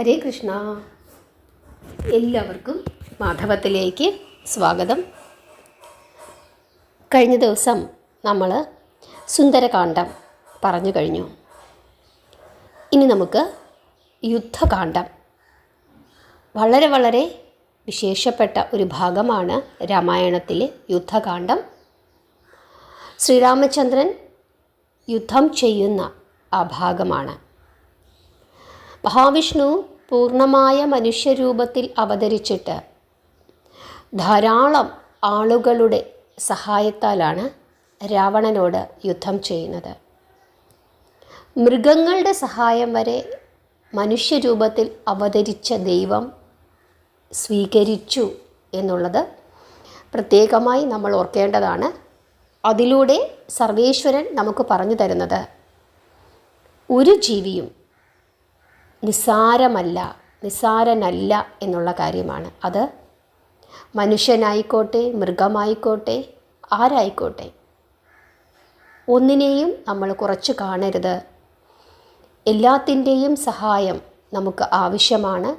ഹരേ കൃഷ്ണ. എല്ലാവർക്കും മാധവത്തിലേക്ക് സ്വാഗതം. കഴിഞ്ഞ ദിവസം നമ്മൾ സുന്ദരകാന്ഡം പറഞ്ഞു കഴിഞ്ഞു. ഇനി നമുക്ക് യുദ്ധകാന്ഡം. വളരെ വളരെ വിശേഷപ്പെട്ട ഒരു ഭാഗമാണ് രാമായണത്തിലെ യുദ്ധകാന്ഡം. ശ്രീരാമചന്ദ്രൻ യുദ്ധം ചെയ്യുന്ന ആ ഭാഗമാണ്. മഹാവിഷ്ണു പൂർണമായ മനുഷ്യരൂപത്തിൽ അവതരിച്ചിട്ട് ധാരാളം ആളുകളുടെ സഹായത്താലാണ് രാവണനോട് യുദ്ധം ചെയ്യുന്നത്. മൃഗങ്ങളുടെ സഹായം വരെ മനുഷ്യരൂപത്തിൽ അവതരിച്ച ദൈവം സ്വീകരിച്ചു എന്നുള്ളത് പ്രത്യേകമായി നമ്മൾ ഓർക്കേണ്ടതാണ്. അതിലൂടെ സർവേശ്വരൻ നമുക്ക് പറഞ്ഞു തരുന്നത് ഒരു ജീവിയും നിസ്സാരമല്ല നിസ്സാരനല്ല എന്നുള്ള കാര്യമാണ്. അത് മനുഷ്യനായിക്കോട്ടെ മൃഗമായിക്കോട്ടെ ആരായിക്കോട്ടെ. ഒന്നിനെയും നമ്മൾ കുറച്ച് കാണരുത്. എല്ലാത്തിന്റെയും സഹായം നമുക്ക് ആവശ്യമാണ്.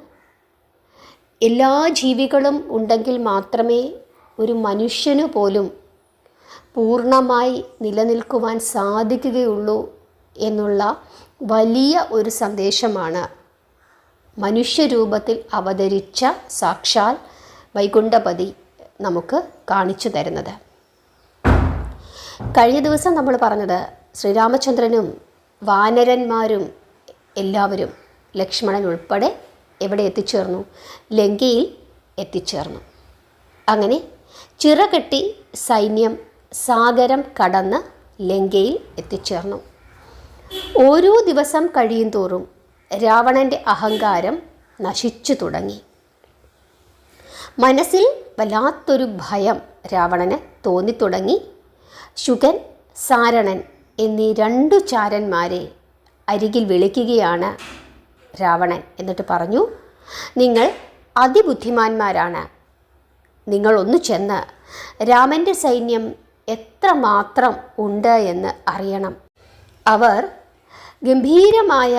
എല്ലാ ജീവികളും ഉണ്ടെങ്കിൽ മാത്രമേ ഒരു മനുഷ്യന് പോലും പൂർണമായി നിലനിൽക്കുവാൻ സാധിക്കുകയുള്ളൂ എന്നുള്ള വലിയ ഒരു സന്ദേശമാണ്. മനുഷ്യരൂപത്തിൽ അവതരിച്ച സാക്ഷാൽ വൈകുണ്ഠപതി നമുക്ക് കാണിച്ചു തരുന്നത്. കഴിഞ്ഞ ദിവസം നമ്മൾ പറഞ്ഞത് ശ്രീരാമചന്ദ്രനും വാനരന്മാരും എല്ലാവരും ലക്ഷ്മണൻ ഉൾപ്പെടെ എവിടെ എത്തിച്ചേർന്നു? ലങ്കയിൽ എത്തിച്ചേർന്നു. അങ്ങനെ ചിറകെട്ടി സൈന്യം സാഗരം കടന്ന് ലങ്കയിൽ എത്തിച്ചേർന്നു. ഓരോ ദിവസം കഴിയും തോറും രാവണന്റെ അഹങ്കാരം നശിച്ചു തുടങ്ങി. മനസ്സിൽ വല്ലാത്തൊരു ഭയം രാവണന് തോന്നിത്തുടങ്ങി ശുഗൻ സാരണൻ എന്നീ രണ്ടു ചാരന്മാരെ അരികിൽ വിളിക്കുകയാണ് രാവണൻ എന്നിട്ട് പറഞ്ഞു നിങ്ങൾ അതിബുദ്ധിമാന്മാരാണ്. നിങ്ങളൊന്നു ചെന്ന് രാമന്റെ സൈന്യം എത്രമാത്രം ഉണ്ട് എന്ന് അറിയണം. അവർ ഗംഭീരമായ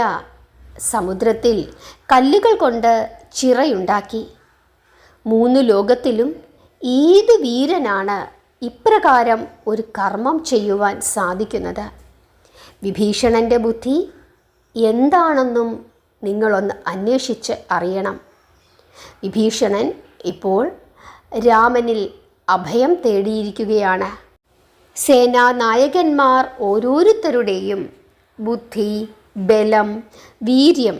സമുദ്രത്തിൽ കല്ലുകൾ കൊണ്ട് ചിറയുണ്ടാക്കി. മൂന്ന് ലോകത്തിലും ഏത് വീരനാണ് ഇപ്രകാരം ഒരു കർമ്മം ചെയ്യുവാൻ സാധിക്കുന്നത്. വിഭീഷണന്റെ ബുദ്ധി എന്താണെന്നും നിങ്ങളൊന്ന് അന്വേഷിച്ച് അറിയണം. വിഭീഷണൻ ഇപ്പോൾ രാമനിൽ അഭയം തേടിയിരിക്കുകയാണ്. സേനാനായകന്മാർ ഓരോരുത്തരുടെയും ബുദ്ധി ബലം വീര്യം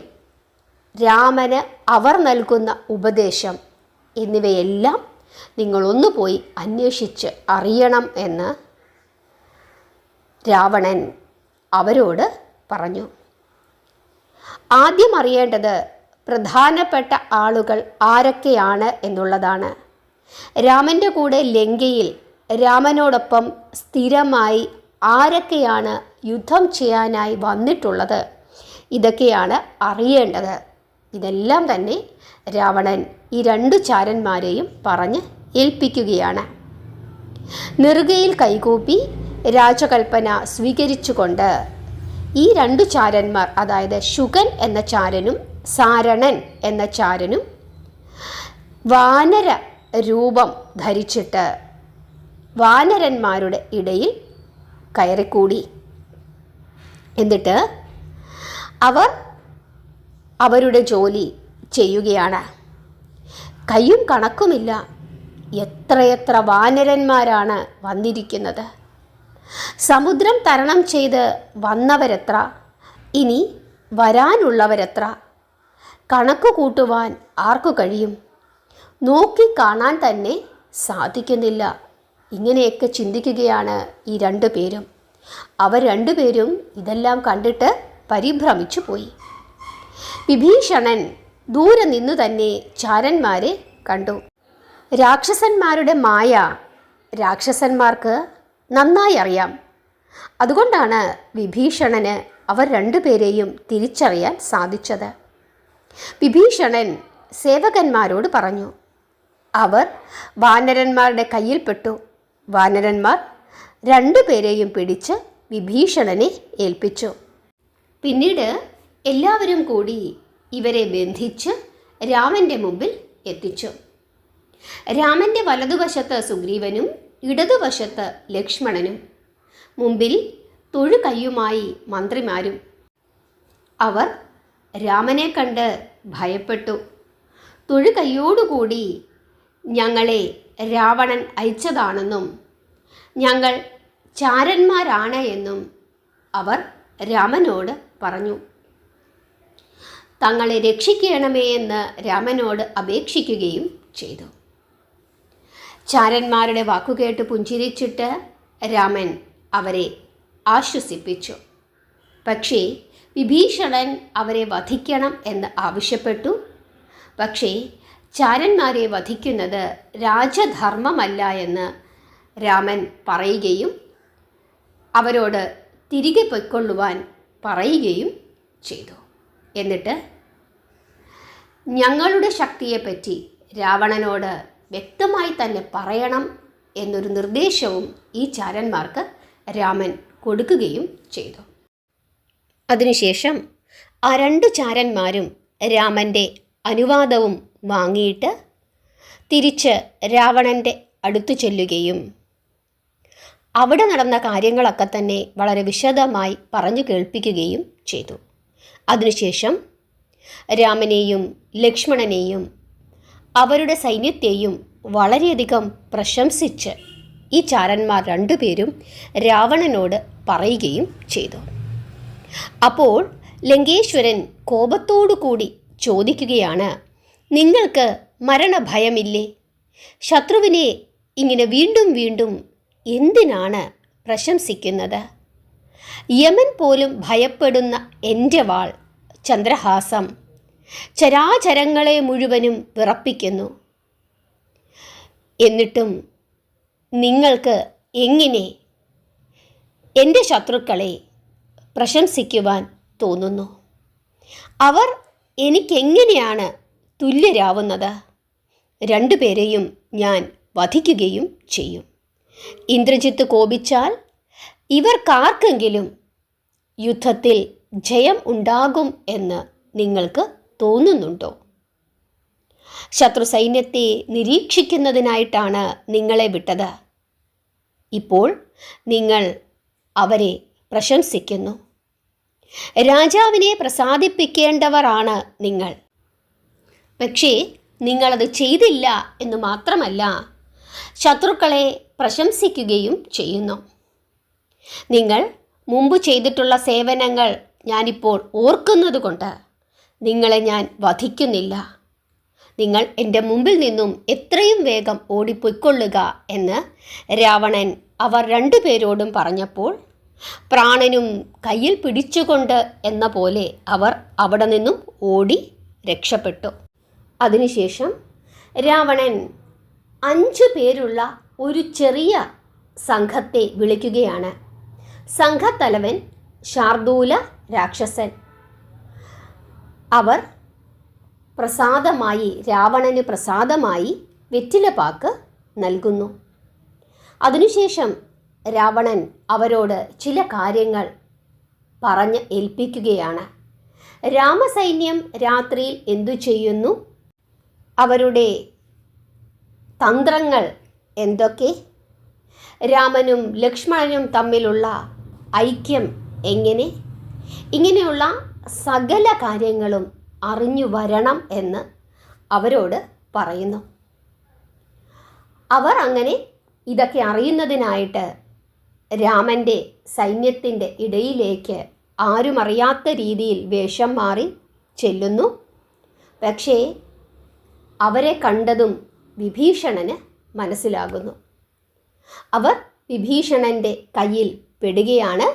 രാമന് അവർ നൽകുന്ന ഉപദേശം എന്നിവയെല്ലാം നിങ്ങളൊന്നു പോയി അന്വേഷിച്ച് അറിയണം എന്ന് രാവണൻ അവരോട് പറഞ്ഞു. ആദ്യം അറിയേണ്ടത് പ്രധാനപ്പെട്ട ആളുകൾ ആരൊക്കെയാണ് എന്നുള്ളതാണ്. രാമന്റെ കൂടെ ലങ്കയിൽ രാമനോടൊപ്പം സ്ഥിരമായി ആരൊക്കെയാണ് യുദ്ധം ചെയ്യാനായി വന്നിട്ടുള്ളത്. ഇതൊക്കെയാണ് അറിയേണ്ടത്. ഇതെല്ലാം തന്നെ രാവണൻ ഈ രണ്ട് ചാരന്മാരെയും പറഞ്ഞ് ഏൽപ്പിക്കുകയാണ്. നെറുകയിൽ കൈകൂപ്പി രാജകൽപ്പന സ്വീകരിച്ചുകൊണ്ട് ഈ രണ്ടു ചാരന്മാർ അതായത് ശുഗൻ എന്ന ചാരനും സാരണൻ എന്ന ചാരനും വാനര രൂപം ധരിച്ചിട്ട് വാനരന്മാരുടെ ഇടയിൽ കയറിക്കൂടി. എന്നിട്ട് അവർ അവരുടെ ജോലി ചെയ്യുകയാണ്. കയ്യും കണക്കുമില്ല. എത്രയെത്ര വാനരന്മാരാണ് വന്നിരിക്കുന്നത്. സമുദ്രം തരണം ചെയ്ത് വന്നവരെത്ര ഇനി വരാനുള്ളവരെത്ര. കണക്ക് കൂട്ടുവാൻ ആർക്കു കഴിയും? നോക്കി കാണാൻ തന്നെ സാധിക്കുന്നില്ല. ഇങ്ങനെയൊക്കെ ചിന്തിക്കുകയാണ് ഈ രണ്ടു പേരും. അവർ രണ്ടുപേരും ഇതെല്ലാം കണ്ടിട്ട് പരിഭ്രമിച്ചു പോയി. വിഭീഷണൻ ദൂരെ നിന്നു തന്നെ ചാരന്മാരെ കണ്ടു. രാക്ഷസന്മാരുടെ മായ രാക്ഷസന്മാർക്ക് നന്നായി അറിയാം. അതുകൊണ്ടാണ് വിഭീഷണന് അവർ രണ്ടുപേരെയും തിരിച്ചറിയാൻ സാധിച്ചത്. വിഭീഷണൻ സേവകന്മാരോട് പറഞ്ഞു. അവർ വാനരന്മാരുടെ കയ്യിൽപ്പെട്ടു വാനരന്മാർ രണ്ടുപേരെയും പിടിച്ച് വിഭീഷണനെ ഏൽപ്പിച്ചു. പിന്നീട് എല്ലാവരും കൂടി ഇവരെ ബന്ധിച്ച് രാമന്റെ മുമ്പിൽ എത്തിച്ചു. രാമന്റെ വലതുവശത്ത് സുഗ്രീവനും ഇടതുവശത്ത് ലക്ഷ്മണനും. മുമ്പിൽ തൊഴുകയ്യുമായി മന്ത്രിമാരും. അവർ രാമനെ കണ്ട് ഭയപ്പെട്ടു. തൊഴുകയ്യോടുകൂടി ഞങ്ങളെ രാവണൻ അയച്ചതാണെന്നും ഞങ്ങൾ ചാരന്മാരാണ് എന്നും അവർ രാമനോട് പറഞ്ഞു. തങ്ങളെ രക്ഷിക്കണമേ എന്ന് രാമനോട് അപേക്ഷിക്കുകയും ചെയ്തു. ചാരന്മാരുടെ വാക്കുകേട്ട് പുഞ്ചിരിച്ചിട്ട് രാമൻ അവരെ ആശ്വസിപ്പിച്ചു. പക്ഷേ വിഭീഷണൻ അവരെ വധിക്കണം എന്ന് ആവശ്യപ്പെട്ടു. പക്ഷേ ചാരന്മാരെ വധിക്കുന്നത് രാജധർമ്മമല്ല എന്ന് രാമൻ പറയുകയും അവരോട് തിരികെ പൊയ്ക്കൊള്ളുവാൻ പറയുകയും ചെയ്തു. എന്നിട്ട് ഞങ്ങളുടെ ശക്തിയെപ്പറ്റി രാവണനോട് വ്യക്തമായി തന്നെ പറയണം എന്നൊരു നിർദ്ദേശവും ഈ ചാരന്മാർക്ക് രാമൻ കൊടുക്കുകയും ചെയ്തു. അതിനുശേഷം ആ രണ്ട് ചാരന്മാരും രാമന്റെ അനുവാദവും വാങ്ങിയിട്ട് തിരിച്ച് രാവണന്റെ അടുത്തു ചെല്ലുകയും അവിടെ നടന്ന കാര്യങ്ങളൊക്കെ തന്നെ വളരെ വിശദമായി പറഞ്ഞു കേൾപ്പിക്കുകയും ചെയ്തു. അതിനുശേഷം രാമനെയും ലക്ഷ്മണനെയും അവരുടെ സൈന്യത്തെയും വളരെയധികം പ്രശംസിച്ച് ഈ ചാരന്മാർ രണ്ടുപേരും രാവണനോട് പറയുകയും ചെയ്തു. അപ്പോൾ ലങ്കേശ്വരൻ കോപത്തോടു കൂടി ചോദിക്കുകയാണ് നിങ്ങൾക്ക് മരണഭയമില്ലേ? ശത്രുവിനെ ഇങ്ങനെ വീണ്ടും വീണ്ടും എന്തിനാണ് പ്രശംസിക്കുന്നത്? യമൻ പോലും ഭയപ്പെടുന്ന എന്റെ വാൾ ചന്ദ്രഹാസം ചരാചരങ്ങളെ മുഴുവനും വിറപ്പിക്കുന്നു. എന്നിട്ടും നിങ്ങൾക്ക് എങ്ങനെ എന്റെ ശത്രുക്കളെ പ്രശംസിക്കുവാൻ തോന്നുന്നു? അവർ എനിക്കെങ്ങനെയാണ് തുല്യരാവുന്നത്? രണ്ടുപേരെയും ഞാൻ വധിക്കുകയും ചെയ്യും. ഇന്ദ്രജിത്ത് കോപിച്ചാൽ ഇവർക്കാർക്കെങ്കിലും യുദ്ധത്തിൽ ജയം ഉണ്ടാകും എന്ന് നിങ്ങൾക്ക് തോന്നുന്നുണ്ടോ? ശത്രു സൈന്യത്തെ നിരീക്ഷിക്കുന്നതിനായിട്ടാണ് നിങ്ങളെ വിട്ടത്. ഇപ്പോൾ നിങ്ങൾ അവരെ പ്രശംസിക്കുന്നു. രാജാവിനെ പ്രസാദിപ്പിക്കേണ്ടവരാണ് നിങ്ങൾ. പക്ഷേ നിങ്ങളത് ചെയ്തില്ല എന്ന് മാത്രമല്ല ശത്രുക്കളെ പ്രശംസിക്കുകയും ചെയ്യുന്നു. നിങ്ങൾ മുമ്പ് ചെയ്തിട്ടുള്ള സേവനങ്ങൾ ഞാനിപ്പോൾ ഓർക്കുന്നത് കൊണ്ട് നിങ്ങളെ ഞാൻ വധിക്കുന്നില്ല. നിങ്ങൾ എന്റെ മുമ്പിൽ നിന്നും എത്രയും വേഗം ഓടിപ്പൊയ്ക്കൊള്ളുക എന്ന് രാവണൻ അവർ രണ്ടുപേരോടും പറഞ്ഞപ്പോൾ പ്രാണനും കയ്യിൽ പിടിച്ചുകൊണ്ട് എന്ന പോലെ അവർ അവിടെ നിന്നും ഓടി രക്ഷപ്പെട്ടു. അതിനുശേഷം രാവണൻ അഞ്ചു പേരുള്ള ഒരു ചെറിയ സംഘത്തെ വിളിക്കുകയാണ്. സംഘത്തലവൻ ശാർദൂല രാക്ഷസൻ. അവർ പ്രസാദമായി രാവണന് പ്രസാദമായി വെറ്റിലപാക്ക് നൽകുന്നു. അതിനുശേഷം രാവണൻ അവരോട് ചില കാര്യങ്ങൾ പറഞ്ഞ് ഏൽപ്പിക്കുകയാണ്. രാമസൈന്യം രാത്രിയിൽ എന്തു ചെയ്യുന്നു? അവരുടെ തന്ത്രങ്ങൾ എന്തൊക്കെ? രാമനും ലക്ഷ്മണനും തമ്മിലുള്ള ഐക്യം എങ്ങനെ? ഇങ്ങനെയുള്ള സകല കാര്യങ്ങളും അറിഞ്ഞു വരണം എന്ന് അവരോട് പറയുന്നു. അവർ അങ്ങനെ ഇതൊക്കെ അറിയുന്നതിനായിട്ട് രാമന്റെ സൈന്യത്തിന്റെ ഇടയിലേക്ക് ആരും അറിയാത്ത രീതിയിൽ വേഷം മാറി ചെല്ലുന്നു. പക്ഷേ അവരെ കണ്ടതും വിഭീഷണന് മനസ്സിലാകുന്നു. അവർ വിഭീഷണന്റെ കയ്യിൽ പെടുകയാണ്.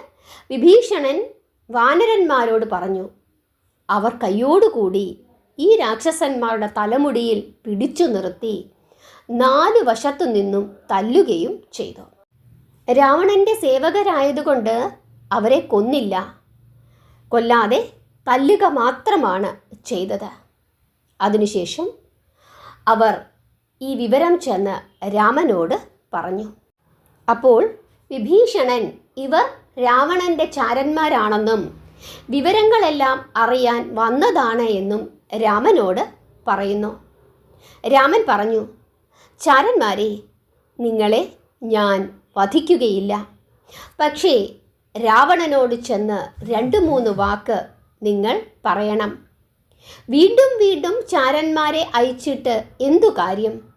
വിഭീഷണൻ വാനരന്മാരോട് പറഞ്ഞു അവർ കൈയോടുകൂടി ഈ രാക്ഷസന്മാരുടെ തലമുടിയിൽ പിടിച്ചു നിർത്തി നാല് വശത്തു നിന്നും തല്ലുകയും ചെയ്തു. രാവണന്റെ സേവകരായതുകൊണ്ട് അവരെ കൊന്നില്ല. കൊല്ലാതെ തല്ലുക മാത്രമാണ് ചെയ്തത്. അതിനുശേഷം അവർ ഈ വിവരം ചെന്ന് രാമനോട് പറഞ്ഞു. അപ്പോൾ വിഭീഷണൻ ഇവർ രാവണന്റെ ചാരന്മാരാണെന്നും വിവരങ്ങളെല്ലാം അറിയാൻ വന്നതാണ് എന്നും രാമനോട് പറയുന്നു. രാമൻ പറഞ്ഞു ചാരന്മാരെ നിങ്ങളെ ഞാൻ വധിക്കുകയില്ല. പക്ഷേ രാവണനോട് ചെന്ന് രണ്ട് മൂന്ന് വാക്ക് നിങ്ങൾ പറയണം. വീണ്ടും വീണ്ടും ചാരന്മാരെ അയച്ചിട്ട് എന്തു കാര്യം?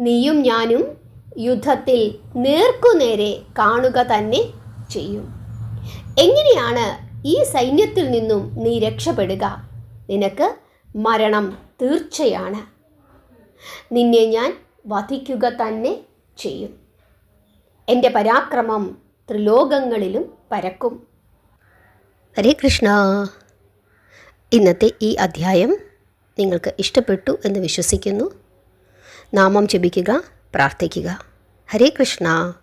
നീയും ഞാനും യുദ്ധത്തിൽ നേർക്കുനേരെ കാണുക തന്നെ ചെയ്യും. എങ്ങനെയാണ് ഈ സൈന്യത്തിൽ നിന്നും നീ രക്ഷപ്പെടുക? നിനക്ക് മരണം തീർച്ചയാണ്. നിന്നെ ഞാൻ വധിക്കുക തന്നെ ചെയ്യും. എന്റെ പരാക്രമം ത്രിലോകങ്ങളിലും പരക്കും. ഹരേ കൃഷ്ണ. ഇന്നത്തെ ഈ അധ്യായം നിങ്ങൾക്ക് ഇഷ്ടപ്പെട്ടു എന്ന് വിശ്വസിക്കുന്നു. നാമം ജപിക്കുക പ്രാർത്ഥിക്കുക. ഹരേ കൃഷ്ണ.